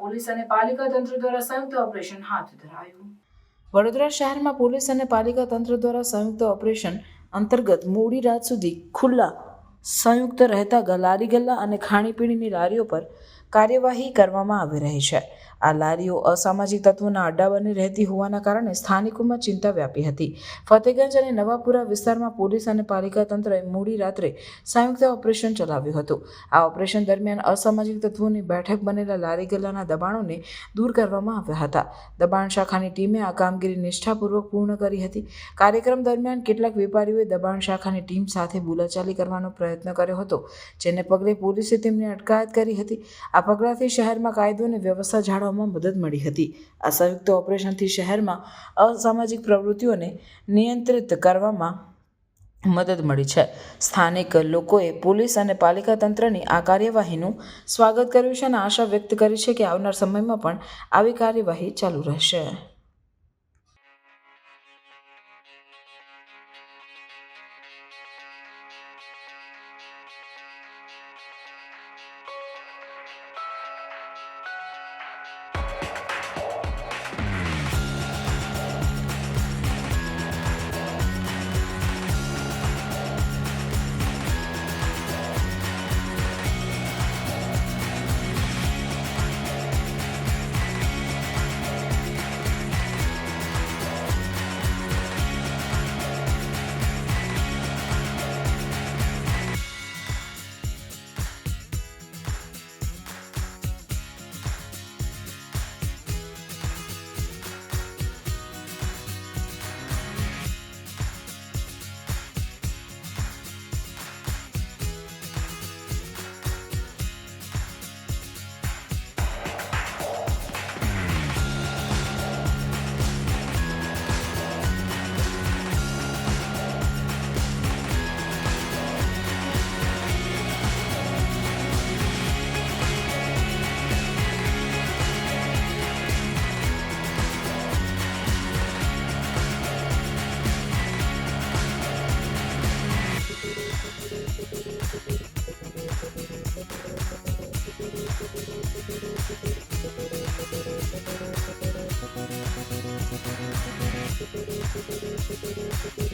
Police અને પાલિકા તંત્ર દ્વારા સંયુક્ત ઓપરેશન હાથ ધરાયું. વડોદરા શહેરમાં પોલીસ અને પાલિકા તંત્ર દ્વારા સંયુક્ત ઓપરેશન અંતર્ગત મોડી રાત સુધી ખુલ્લા, સંયુક્ત રહેતા ગલારી લારી ગલ્લા અને ખાણીપીણીની લારીઓ પર કાર્યવાહી કરવામાં આવી રહી છે. આ લારીઓ અસામાજિક તત્વોના અડ્ડા બની રહેતી હોવાના કારણે સ્થાનિકોમાં ચિંતા વ્યાપી હતી. ફતેગંજ અને નવાપુરા વિસ્તારમાં પોલીસ અને પાલિકા તંત્રએ મોડી રાત્રે સંયુક્ત ઓપરેશન ચલાવ્યું હતું. આ ઓપરેશન દરમિયાન અસામાજિક તત્વોની બેઠક બનેલા લારી ગલ્લાના દબાણોને દૂર કરવામાં આવ્યા હતા. દબાણ શાખાની ટીમે આ કામગીરી નિષ્ઠાપૂર્વક પૂર્ણ કરી હતી. કાર્યક્રમ દરમિયાન કેટલાક વેપારીઓએ દબાણ શાખાની ટીમ સાથે બોલાચાલી કરવાનો પ્રયત્ન કર્યો હતો, જેને પગલે પોલીસે તેમની અટકાયત કરી હતી. આ પગલાંથી શહેરમાં કાયદો અને વ્યવસ્થા જાળવવામાં મદદ મળી હતી. આ સંયુક્ત ઓપરેશનથી શહેરમાં અસામાજિક પ્રવૃત્તિઓને નિયંત્રિત કરવામાં મદદ મળી છે. સ્થાનિક લોકોએ પોલીસ અને પાલિકા તંત્રની આ કાર્યવાહીનું સ્વાગત કર્યું છે અને આશા વ્યક્ત કરી છે કે આવનાર સમયમાં પણ આવી કાર્યવાહી ચાલુ રહેશે. Thank you.